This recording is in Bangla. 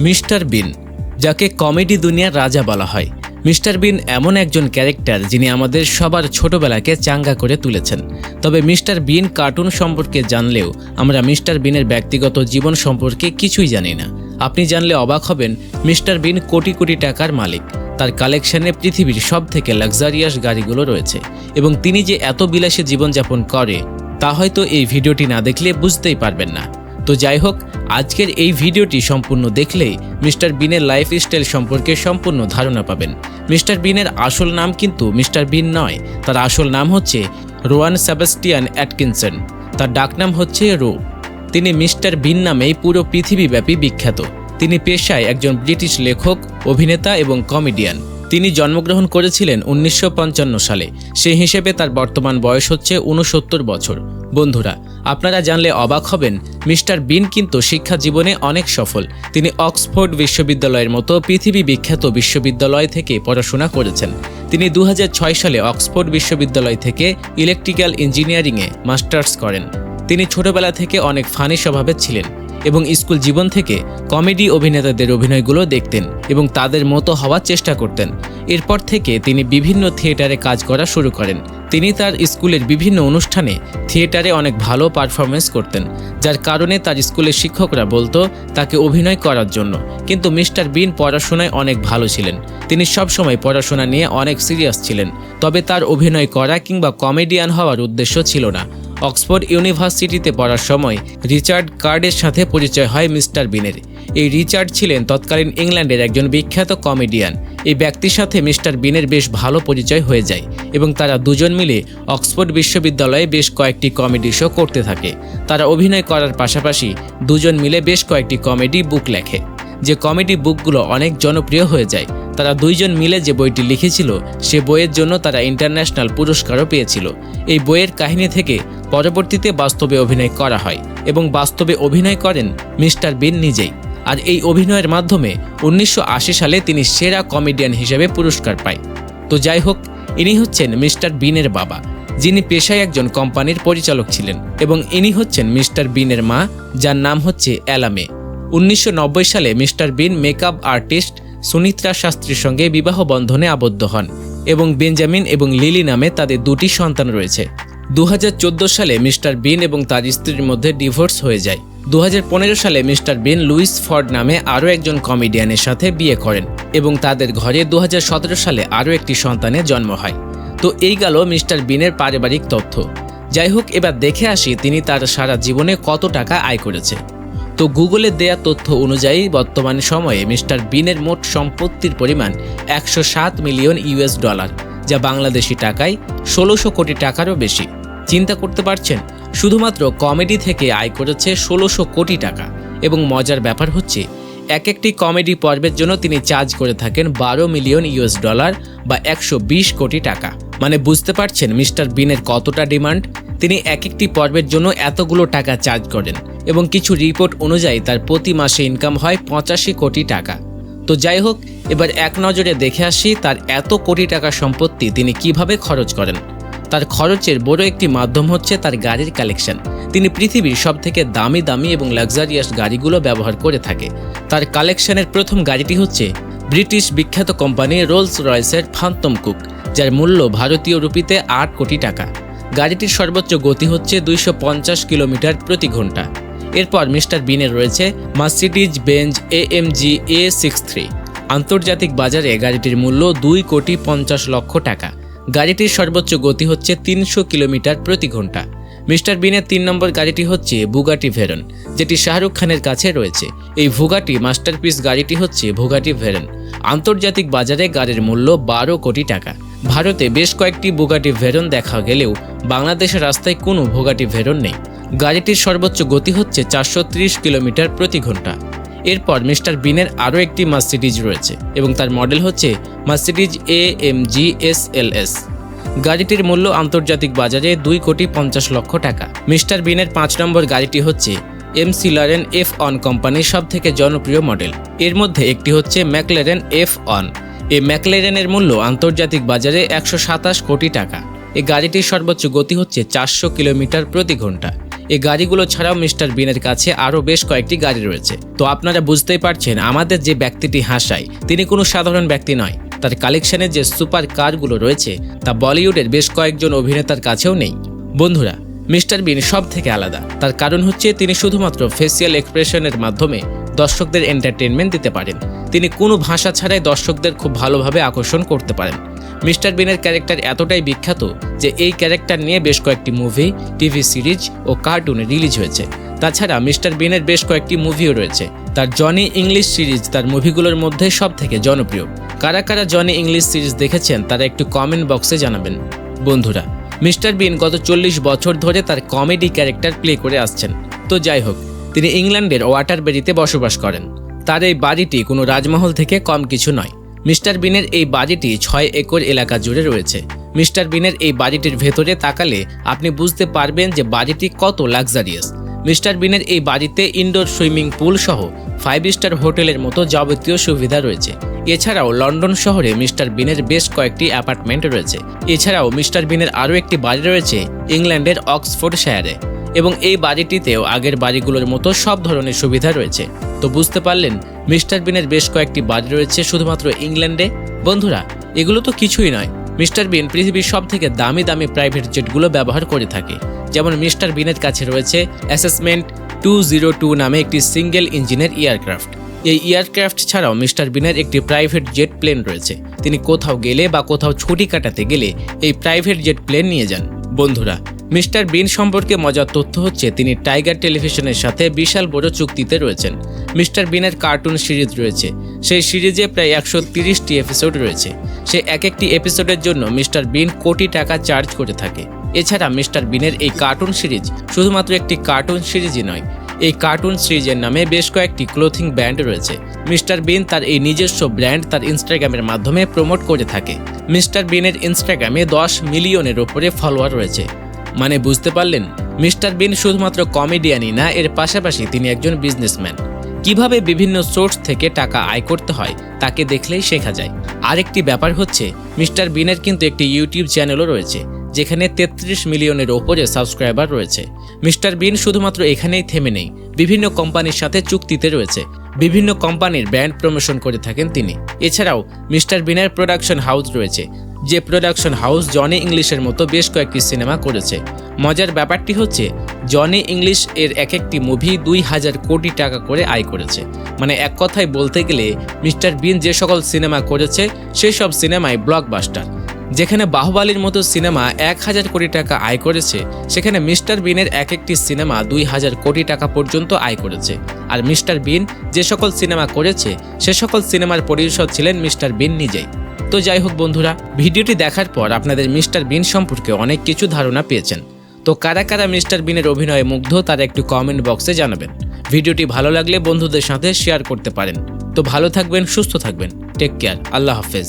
মিস্টার বিন, যাকে কমেডি দুনিয়ার রাজা বলা হয়। মিস্টার বিন এমন একজন ক্যারেক্টার যিনি আমাদের সবার ছোটবেলাকে চাঙ্গা করে তুলেছেন। তবে মিস্টার বিন কার্টুন সম্পর্কে জানলেও আমরা মিস্টার বিনের ব্যক্তিগত জীবন সম্পর্কে কিছুই জানি না। আপনি জানলে অবাক হবেন, মিস্টার বিন কোটি কোটি টাকার মালিক। তার কালেকশনে পৃথিবীর সব থেকে লাক্সারিয়াস গাড়িগুলো রয়েছে। এবং তিনি যে এত বিলাসী জীবনযাপন করে, তা হয়তো এই ভিডিওটি না দেখলে বুঝতেই পারবেন না। তো যাই হোক, আজকের এই ভিডিওটি সম্পূর্ণ দেখলেই মিস্টার বিনের লাইফ স্টাইল সম্পর্কে সম্পূর্ণ ধারণা পাবেন। মিস্টার বিনের আসল নাম কিন্তু মিস্টার বিন নয়, তার আসল নাম হচ্ছে রোয়ান সেবাস্টিয়ান অ্যাটকিনসন, তার ডাকনাম হচ্ছে রো। তিনি মিস্টার বিন নামেই পুরো পৃথিবীব্যাপী বিখ্যাত। তিনি পেশায় একজন ব্রিটিশ লেখক, অভিনেতা এবং কমেডিয়ান। তিনি জন্মগ্রহণ করেছিলেন উনিশশো পঞ্চান্ন সালে। সেই হিসেবে তার বর্তমান বয়স হচ্ছে উনসত্তর বছর। বন্ধুরা, আপনারা জানলে অবাক হবেন, মিস্টার বিন কিন্তু শিক্ষা জীবনে অনেক সফল। তিনি অক্সফোর্ড বিশ্ববিদ্যালয়ের মতো পৃথিবী বিখ্যাত বিশ্ববিদ্যালয় থেকে পড়াশোনা করেছেন। তিনি দু হাজার ছয় সালে অক্সফোর্ড বিশ্ববিদ্যালয় থেকে ইলেকট্রিক্যাল ইঞ্জিনিয়ারিংয়ে মাস্টার্স করেন। তিনি ছোটবেলা থেকে অনেক ফানি স্বভাবের ছিলেন এবং স্কুল জীবন থেকে কমেডি অভিনেতাদের অভিনয়গুলো দেখতেন এবং তাদের মতো হওয়ার চেষ্টা করতেন। এরপর থেকে তিনি বিভিন্ন থিয়েটারে কাজ করা শুরু করেন। তিনি তার স্কুলের বিভিন্ন অনুষ্ঠানে থিয়েটারে অনেক ভালো পারফরমেন্স করতেন, যার কারণে তার স্কুলের শিক্ষকরা বলতো তাকে অভিনয় করার জন্য। কিন্তু মিস্টার বিন পড়াশোনায় অনেক ভালো ছিলেন। তিনি সবসময় পড়াশোনা নিয়ে অনেক সিরিয়াস ছিলেন, তবে তার অভিনয় করা কিংবা কমেডিয়ান হওয়ার উদ্দেশ্য ছিল না। অক্সফোর্ড ইউনিভার্সিটিতে পড়ার সময় রিচার্ড কার্ডের সাথে পরিচয় হয় মিস্টার বিনের। এই রিচার্ড ছিলেন তৎকালীন ইংল্যান্ডের একজন বিখ্যাত কমেডিয়ান। এই ব্যক্তির সাথে মিস্টার বিনের বেশ ভালো পরিচয় হয়ে যায় এবং তারা দুজন মিলে অক্সফোর্ড বিশ্ববিদ্যালয়ে বেশ কয়েকটি কমেডি শো করতে থাকে। তারা অভিনয় করার পাশাপাশি দুজন মিলে বেশ কয়েকটি কমেডি বুক লেখে। যে কমেডি বুকগুলো অনেক জনপ্রিয় হয়ে যায়। তারা দুইজন মিলে যে বইটি লিখেছিল, সে বইয়ের জন্য তারা ইন্টারন্যাশনাল পুরস্কারও পেয়েছিল। এই বইয়ের কাহিনী থেকে পরবর্তীতে বাস্তবে অভিনয় করা হয় এবং বাস্তবে অভিনয় করেন মিস্টার বিন নিজেই। আর এই অভিনয়ের মাধ্যমে উনিশশো আশি সালে তিনি সেরা কমেডিয়ান হিসেবে পুরস্কার পায়। তো যাই হোক, ইনি হচ্ছেন মিস্টার বিনের বাবা, যিনি পেশায় একজন কোম্পানির পরিচালক ছিলেন এবং ইনি হচ্ছেন মিস্টার বিনের মা, যার নাম হচ্ছে অ্যালামে। উনিশশো নব্বই সালে Mr Bean makeup artist Sunetra শাস্ত্রীর সঙ্গে বিবাহ বন্ধনে আবদ্ধ হন এবং বেঞ্জামিন এবং লিলি নামে তাদের দুটি সন্তান রয়েছে। দু হাজার চোদ্দ সালে মিস্টার বিন এবং তার স্ত্রীর মধ্যে ডিভোর্স হয়ে যায়। দু হাজার পনেরো সালে মিস্টার বিন লুইস ফর্ড নামে আরও একজন কমেডিয়ানের সাথে বিয়ে করেন এবং তাদের ঘরে দু হাজার সতেরো সালে আরও একটি সন্তানের জন্ম হয়। তো এই গেল মিস্টার বিনের পারিবারিক তথ্য। যাই হোক, এবার দেখে আসি তিনি তার সারা জীবনে কত টাকা আয় করেছে। তো গুগলে দেয়া তথ্য অনুযায়ী বর্তমান সময়ে মিস্টার বিনের মোট সম্পত্তির পরিমাণ একশো সাত মিলিয়ন ইউএস ডলার, যা বাংলাদেশি টাকায় ষোলোশো কোটি টাকারও বেশি। চিন্তা করতে পারছেন? শুধুমাত্র কমেডি থেকে আয় করেছে ষোলোশো কোটি টাকা এবং মজার ব্যাপার হচ্ছে, এক একটি কমেডি পর্বের জন্য তিনি চার্জ করে থাকেন বারো মিলিয়ন ইউএস ডলার বা একশো বিশ কোটি টাকা। মানে বুঝতে পারছেন মিস্টার বিনের কতটা ডিমান্ড? তিনি এক একটি পর্বের জন্য এতগুলো টাকা চার্জ করেন। এবং কিছু রিপোর্ট অনুযায়ী তার প্রতি মাসে ইনকাম হয় পঁচাশি কোটি টাকা। তো যাই হোক, এবার এক নজরে দেখে আসি তার এত কোটি টাকা সম্পত্তি তিনি কীভাবে খরচ করেন। তার খরচের বড় একটি মাধ্যম হচ্ছে তার গাড়ির কালেকশন তিনি পৃথিবীর সব থেকে দামি দামি এবং লাক্সারিয়াস গাড়িগুলো ব্যবহার করে থাকে। তার কালেকশনের প্রথম গাড়িটি হচ্ছে ব্রিটিশ বিখ্যাত কোম্পানি রোলস রয়েসের ফান্তম কুক যার মূল্য ভারতীয় রুপিতে আট কোটি টাকা। গাড়িটির সর্বোচ্চ গতি হচ্ছে দুইশো পঞ্চাশ কিলোমিটার প্রতি ঘণ্টা। এরপর মিস্টার বিনের রয়েছে Mercedes Benz A M G A six three আন্তর্জাতিক বাজারে গাড়িটির মূল্য দুই কোটি পঞ্চাশ লক্ষ টাকা। গাড়িটির সর্বোচ্চ গতি হচ্ছে তিনশো কিলোমিটার প্রতি ঘণ্টা। মিস্টার বিনের তিন নম্বর গাড়িটি হচ্ছে বুগাটি ভেরন, যেটি শাহরুখ খানের কাছে রয়েছে। এই ভুগাটি মাস্টারপিস গাড়িটি হচ্ছে ভুগাটি ভেরন। আন্তর্জাতিক বাজারে গাড়ির মূল্য বারো কোটি টাকা। ভারতে বেশ কয়েকটি বুগাটি ভেরন দেখা গেলেও বাংলাদেশের রাস্তায় কোনো ভুগাটি ভেরন নেই। গাড়িটির সর্বোচ্চ গতি হচ্ছে চারশো ত্রিশ কিলোমিটার প্রতি ঘণ্টা। এরপর মিস্টার বিনের আরও একটি মার্সিডিজ রয়েছে এবং তার মডেল হচ্ছে Mercedes A M G S L S গাড়িটির মূল্য আন্তর্জাতিক বাজারে দুই কোটি পঞ্চাশ লক্ষ টাকা। মিস্টার বিনের পাঁচ নম্বর গাড়িটি হচ্ছে এম সিলারেন এফ অন কোম্পানির সব থেকে জনপ্রিয় মডেল। এর মধ্যে একটি হচ্ছে ম্যাকলেরেন এফ অন এই ম্যাকলেরেনের মূল্য আন্তর্জাতিক বাজারে একশো সাতাশ কোটি টাকা। এই গাড়িটির সর্বোচ্চ গতি হচ্ছে চারশো কিলোমিটার প্রতি ঘণ্টা। এই গাড়িগুলো ছাড়াও মিস্টার বিনের কাছে আরও বেশ কয়েকটি গাড়ি রয়েছে। তো আপনারা বুঝতেই পারছেন, আমাদের যে ব্যক্তিটি হাসায়, তিনি কোনো সাধারণ ব্যক্তি নয়। তার কালেকশনের যে সুপার কারগুলো রয়েছে, তা বলিউডের বেশ কয়েকজন অভিনেতার কাছেও নেই। বন্ধুরা, মিস্টার বিন সব থেকে আলাদা। তার কারণ হচ্ছে, তিনি শুধুমাত্র ফেসিয়াল এক্সপ্রেশনের মাধ্যমে দর্শকদের এন্টারটেনমেন্ট দিতে পারেন। তিনি কোনো ভাষা ছাড়াই দর্শকদের খুব ভালোভাবে আকর্ষণ করতে পারেন। মিস্টার বিনের ক্যারেক্টার এতটাই বিখ্যাত যে এই ক্যারেক্টার নিয়ে বেশ কয়েকটি মুভি, টিভি সিরিজ ও কার্টুনে রিলিজ হয়েছে। তাছাড়া মিস্টার বিনের বেশ কয়েকটি মুভিও রয়েছে। তার জনি ইংলিশ সিরিজ তার মুভিগুলোর মধ্যে সব থেকে জনপ্রিয়। কারা কারা জনি ইংলিশ সিরিজ দেখেছেন তারা একটু কমেন্ট বক্সে জানাবেন। বন্ধুরা, মিস্টার বিন গত চল্লিশ বছর ধরে তার কমেডি ক্যারেক্টার প্লে করে আসছেন। তো যাই হোক, তিনি ইংল্যান্ডের ওয়াটারবেরিতে বসবাস করেন। তার এই বাড়িটি কোনো রাজমহল থেকে কম কিছু নয়। মিস্টার বিনের এই বাড়িটি ছয় একর এলাকা জুড়ে রয়েছে। মিস্টার বিনের এই বাড়িটির ভেতরে তাকালে আপনি বুঝতে পারবেন যে বাড়িটি কত লাক্সারিয়াস মিস্টার বিনের এই বাড়িতে ইনডোর সুইমিং পুল সহ ফাইভ স্টার হোটেলের মতো যাবতীয় সুবিধা রয়েছে। এছাড়াও লন্ডন শহরে মিস্টার বিনের বেশ কয়েকটি অ্যাপার্টমেন্ট রয়েছে। এছাড়াও মিস্টার বিনের আরও একটি বাড়ি রয়েছে ইংল্যান্ডের অক্সফোর্ড শহরে এবং এই বাড়িটিতেও আগের বাড়িগুলোর মতো সব ধরনের সুবিধা রয়েছে। তো বুঝতে পারলেন মিস্টার বিনের বেশ কয়েকটি বাড়ি রয়েছে শুধুমাত্র ইংল্যান্ডে। বন্ধুরা, এগুলো তো কিছুই নয়। মিস্টার বিন পৃথিবীর সব থেকে দামি দামি প্রাইভেট জেটগুলো ব্যবহার করে থাকে। যেমন মিস্টার বিনের কাছে রয়েছে অ্যাসেসমেন্ট টু জিরো টু নামে একটি সিঙ্গেল ইঞ্জিনের এয়ারক্রাফট। এই এয়ারক্রাফট ছাড়াও মিস্টার বিনের একটি প্রাইভেট জেট প্লেন রয়েছে। তিনি কোথাও গেলে বা কোথাও ছুটি কাটাতে গেলে এই প্রাইভেট জেট প্লেন নিয়ে যান। বন্ধুরা মিস্টার বিন সম্পর্কে মজার তথ্য হচ্ছে, তিনি টাইগার টেলিভিশনের সাথে বিশাল বড় চুক্তিতে রয়েছেন। মিস্টার বিনের কার্টুন সিরিজ রয়েছে। সেই সিরিজে প্রায় একশো তিরিশটি এপিসোড রয়েছে। সে এক একটি এপিসোডের জন্য মিস্টার বিন কোটি টাকা চার্জ করে থাকে। এছাড়া মিস্টার বিনের এই কার্টুন সিরিজ শুধুমাত্র একটি কার্টুন সিরিজই নয়, এই কার্টুন সিরিজের নামে বেশ কয়েকটি ক্লোথিং ব্র্যান্ড রয়েছে। মিস্টার বিন তার এই নিজস্ব ব্র্যান্ড তার ইনস্টাগ্রামের মাধ্যমে প্রমোট করে থাকে। মিস্টার বিনের ইনস্টাগ্রামে দশ মিলিয়নের ওপরে ফলোয়ার রয়েছে। মানে বুঝতে পারলেন? মিস্টার বিন শুধুমাত্র কমেডিয়ানই না, এর পাশাপাশি তিনি একজন বিজনেসম্যান। কীভাবে বিভিন্ন সোর্স থেকে টাকা আয় করতে হয়, তাকে দেখলেই শেখা যায়। আরেকটি ব্যাপার হচ্ছে, মিস্টার বিনের কিন্তু একটি ইউটিউব চ্যানেলও রয়েছে, যেখানে তেত্রিশ মিলিয়নের ওপরে সাবস্ক্রাইবার রয়েছে। মিস্টার বিন শুধুমাত্র এখানেই থেমে নেই, বিভিন্ন কোম্পানির সাথে চুক্তিতে রয়েছে, বিভিন্ন কোম্পানির ব্র্যান্ড প্রমোশন করে থাকেন তিনি। এছাড়াও, মিস্টার বিনের প্রোডাকশন হাউস রয়েছে যে প্রোডাকশন হাউস জনি ইংলিশের মতো বেশ কয়েকটি সিনেমা করেছে। মজার ব্যাপারটি হচ্ছে, জনি ইংলিশ এর এক একটি মুভি দুই হাজার কোটি টাকা করে আয় করেছে। মানে এক কথায় বলতে গেলে, মিস্টার বিন যে সকল সিনেমা করেছে, সেই সব সিনেমায় ব্লকবাস্টার যেখানে বাহুবালির মতো সিনেমা এক হাজার কোটি টাকা আয় করেছে, সেখানে মিস্টার বিনের এক একটি সিনেমা দুই হাজার কোটি টাকা পর্যন্ত আয় করেছে। আর মিস্টার বিন যে সকল সিনেমা করেছে, সে সকল সিনেমার পরিষদ ছিলেন মিস্টার বিন নিজেই। তো যাই হোক বন্ধুরা, ভিডিওটি দেখার পর আপনাদের মিস্টার বিন সম্পর্কে অনেক কিছু ধারণা পেয়েছেন। তো কারা কারা মিস্টার বিনের অভিনয়ে মুগ্ধ তারা একটু কমেন্ট বক্সে জানাবেন। ভিডিওটি ভালো লাগলে বন্ধুদের সাথে শেয়ার করতে পারেন। তো ভালো থাকবেন, সুস্থ থাকবেন। টেক কেয়ার আল্লাহ হাফেজ।